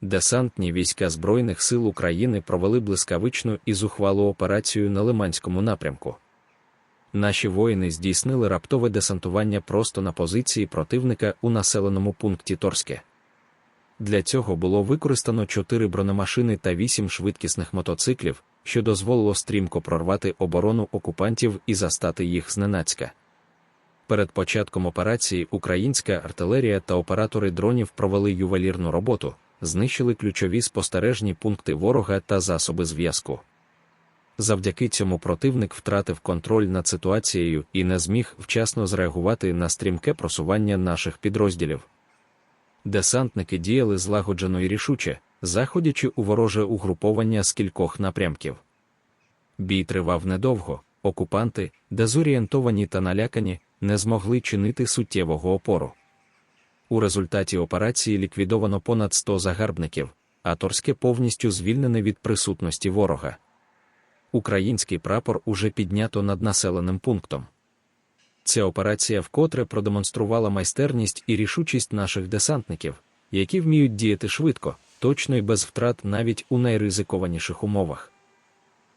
Десантні війська Збройних сил України провели блискавичну і зухвалу операцію на Лиманському напрямку. Наші воїни здійснили раптове десантування просто на позиції противника у населеному пункті Торське. Для цього було використано чотири бронемашини та вісім швидкісних мотоциклів, що дозволило стрімко прорвати оборону окупантів і застати їх зненацька. Перед початком операції українська артилерія та оператори дронів провели ювелірну роботу, знищили ключові спостережні пункти ворога та засоби зв'язку. Завдяки цьому противник втратив контроль над ситуацією і не зміг вчасно зреагувати на стрімке просування наших підрозділів. Десантники діяли злагоджено і рішуче, заходячи у вороже угруповання з кількох напрямків. Бій тривав недовго, окупанти, дезорієнтовані та налякані, не змогли чинити суттєвого опору. У результаті операції ліквідовано понад 100 загарбників, а Торське повністю звільнене від присутності ворога. Український прапор уже піднято над населеним пунктом. Ця операція вкотре продемонструвала майстерність і рішучість наших десантників, які вміють діяти швидко, точно і без втрат навіть у найризикованіших умовах.